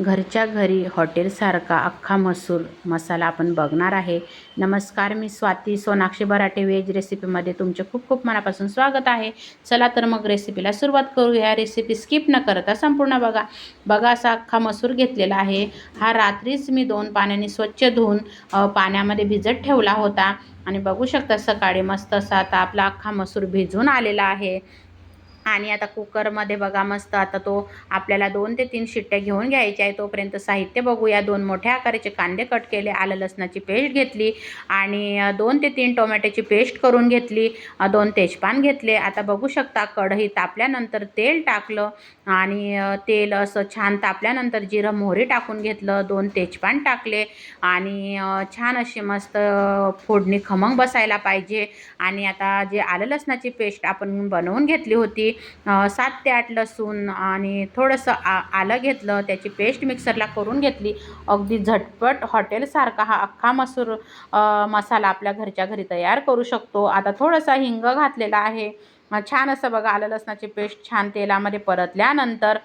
घरच्या घरी हॉटेलसारखा अख्खा मसूर मसाला आपण बघणार आहे. नमस्कार मी स्वाती सोनाक्षी बराटे व्हेज रेसिपीमध्ये तुमचे खूप खूप मनापासून स्वागत आहे. चला तर मग रेसिपीला सुरुवात करूया. रेसिपी स्किप न करता संपूर्ण बघा. बघा असा अख्खा मसूर घेतलेला आहे. हा रात्रीच मी दोन पाण्याने स्वच्छ धुवून पाण्यामध्ये भिजत ठेवला होता. आणि बघू शकता सकाळी मस्त असा आता आपला अख्खा मसूर भिजून आलेला आहे. आणि आता कुकरमध्ये बघा मस्त आता तो आपल्याला दोन ते तीन शिट्ट्या घेऊन घ्यायच्या आहे. तोपर्यंत साहित्य बघूया. दोन मोठ्या आकाराचे कांदे कट केले आलं लसणाची पेस्ट घेतली आणि दोन ते तीन टोमॅटोची पेस्ट करून घेतली दोन तेजपान घेतले. आता बघू शकता कढई तापल्यानंतर तेल टाकलं आणि तेल असं छान तापल्यानंतर जिरं मोहरी टाकून घेतलं दोन तेजपान टाकले आणि छान अशी मस्त फोडणी खमंग बसायला पाहिजे. आणि आता जे आलं लसणाची पेस्ट आपण बनवून घेतली होती सात ते आठ लसूण आणि थोडंसं आ आलं घेतलं त्याची पेस्ट मिक्सरला करून घेतली. अगदी झटपट हॉटेलसारखा हा अख्खा मसूर मसाला आपल्या घरच्या घरी तयार करू शकतो. आता थोडंसं हिंग घातलेला आहे. छान असं बघा आलं लसणाची पेस्ट छान तेलामध्ये परतल्यानंतर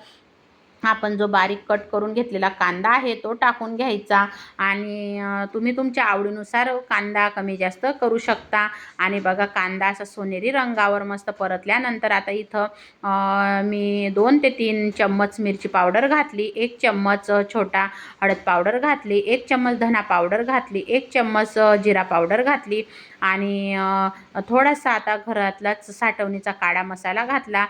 आपण जो बारीक कट करून घेतलेला कांदा आहे तो टाकून घ्यायचा आणि तुम्ही तुमच्या आवडीनुसार कांदा कमी जास्त करू शकता. आणि बघा कांदा असा सोनेरी रंगावर मस्त परतल्यानंतर आता इथं मी दोन ते तीन चम्मच मिरची पावडर घातली एक चम्मच छोटा हळद पावडर घातली एक चम्मच धना पावडर घातली एक चम्मच जिरा पावडर घातली. आणि थोडासा आता घरातलाच साठवणीचा काळा मसाला घातला.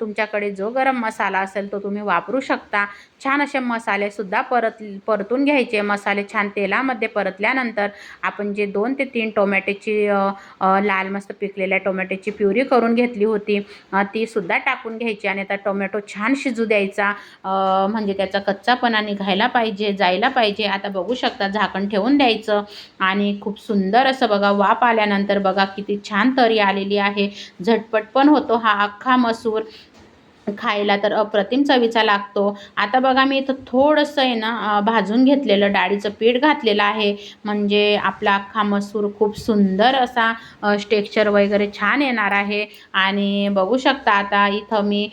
तुमच्याकडे जो गरम मसाला असेल तो तुम्ही वापरू शकता. छान असे मसालेसुद्धा परत परतून घ्यायचे. मसाले छान तेलामध्ये परतल्यानंतर आपण जे दोन ते तीन टोमॅटोची लाल मस्त पिकलेल्या टोमॅटोची प्युरी करून घेतली होती तीसुद्धा टाकून घ्यायची आणि आता टोमॅटो छान शिजू द्यायचा. म्हणजे त्याचा कच्चापणा निघायला पाहिजे जायला पाहिजे. आता बघू शकता झाकण ठेवून द्यायचं आणि खूप सुंदर असं बघा वाफ आल्यानंतर बघा किती छान तरी आलेली आहे. झटपट पण होतो हा अख्खा मसूर. खायला तर अप्रतिम चवीचा लागतो. आता बघा मी इथं थोडंसं आहे ना भाजून घेतलेलं डाळीचं पीठ घातलेलं आहे. म्हणजे आपला अख्खा मसूर खूप सुंदर असा टेक्स्चर वगैरे छान येणार आहे. आणि बघू शकता आता इथं मी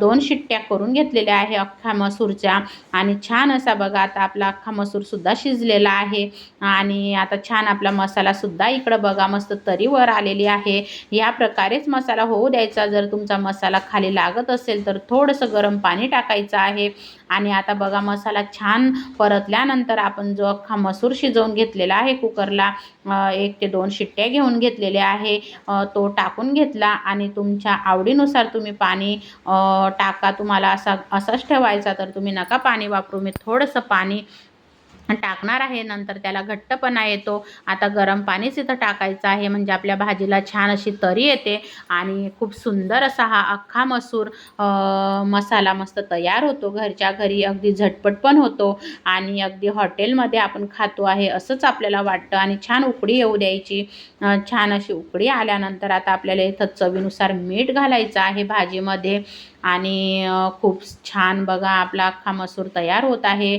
दोन शिट्ट्या करून घेतलेल्या आहे अख्खा मसूरच्या. आणि छान असा बघा आता आपला अख्खा मसूरसुद्धा शिजलेला आहे. आणि आता छान आपला मसालासुद्धा इकडं बघा मस्त तरीवर आलेली आहे. या प्रकारेच मसाला होऊ द्यायचा जर तुमचा मसाला खाली लागत असेल असेल तर थोडंसं गरम पाणी टाकायचं आहे. आणि आता बघा मसाला छान परतल्यानंतर आपण जो अख्खा मसूर शिजवून घेतलेला आहे कुकरला एक ते दोन शिट्ट्या घेऊन घेतलेल्या आहे. तो टाकून घेतला आणि तुमच्या आवडीनुसार तुम्ही पाणी टाका. तुम्हाला असा असाच ठेवायचा तर तुम्ही नका पाणी वापरू. मी थोडंसं पाणी टाकणार आहे. नंतर त्याला घट्टपणा येतो. आता गरम पाणीच इथं टाकायचं आहे. म्हणजे आपल्या भाजीला छान अशी तरी येते. आणि खूप सुंदर असा हा अख्खा मसूर मसाला मस्त तयार होतो. घरच्या घरी अगदी झटपट पण होतो. आणि अगदी हॉटेलमध्ये आपण खातो आहे असंच आपल्याला वाटतं. आणि छान उकडी येऊ द्यायची. छान अशी उकडी आल्यानंतर आता आपल्याला इथं चवीनुसार मीठ घालायचं आहे भाजीमध्ये. आणि खूप छान बघा आपला अख्खा मसूर तयार होत आहे.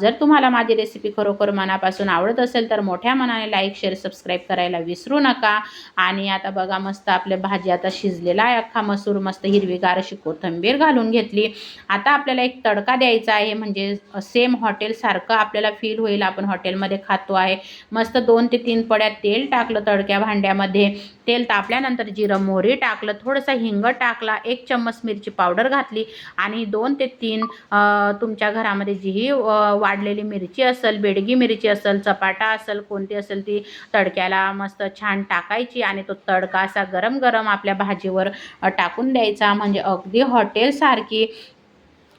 जर तुम्हाला माझी रेसिपी खरोखर मनापासून आवडत असेल तर मोठ्या मनाने लाईक शेअर सबस्क्राईब करायला विसरू नका. आणि आता बघा मस्त आपल्या भाजी आता शिजलेला आहे अख्खा मसूर मस्त हिरवीगार अशी कोथिंबीर घालून घेतली. आता आपल्याला एक तडका द्यायचा आहे म्हणजे सेम हॉटेलसारखं आपल्याला फील होईल. आपण हॉटेलमध्ये खातो आहे. मस्त दोन ते तीन पड्या तेल टाकलं तडक्या भांड्यामध्ये. तेल तापल्यानंतर जिरं मोहरी टाकलं थोडंसं हिंग टाकला एक चम्मच मिरची पावडर घातली. आणि दोन ते तीन तुमच्या घरामध्ये जीही ही वाढलेली मिरची असेल बेडगी मिरची असेल चपाटा असेल कोणती असेल ती तडक्याला मस्त छान टाकायची आणि तो तडका असा गरम गरम आपल्या भाजीवर टाकून द्यायचा. म्हणजे अगदी हॉटेलसारखी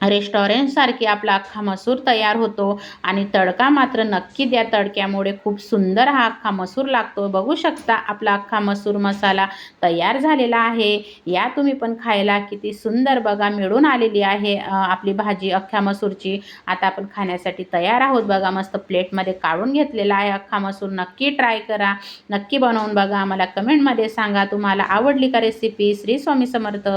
रेस्टॉरंटसारखी आपला अख्खा मसूर तयार होतो आणि तडका मात्र नक्की द्या. तडक्यामुळे खूप सुंदर हा अख्खा मसूर लागतो. बघू शकता आपला अख्खा मसूर मसाला तयार झालेला आहे. या तुम्ही पण खायला किती सुंदर बघा मिळून आलेली आहे आपली भाजी अख्ख्या मसूरची. आता आपण खाण्यासाठी तयार आहोत बघा मस्त प्लेटमध्ये काढून घेतलेला आहे अख्खा मसूर. नक्की ट्राय करा. नक्की बनवून बघा. आम्हाला कमेंटमध्ये सांगा तुम्हाला आवडली का रेसिपी श्री स्वामी समर्थ.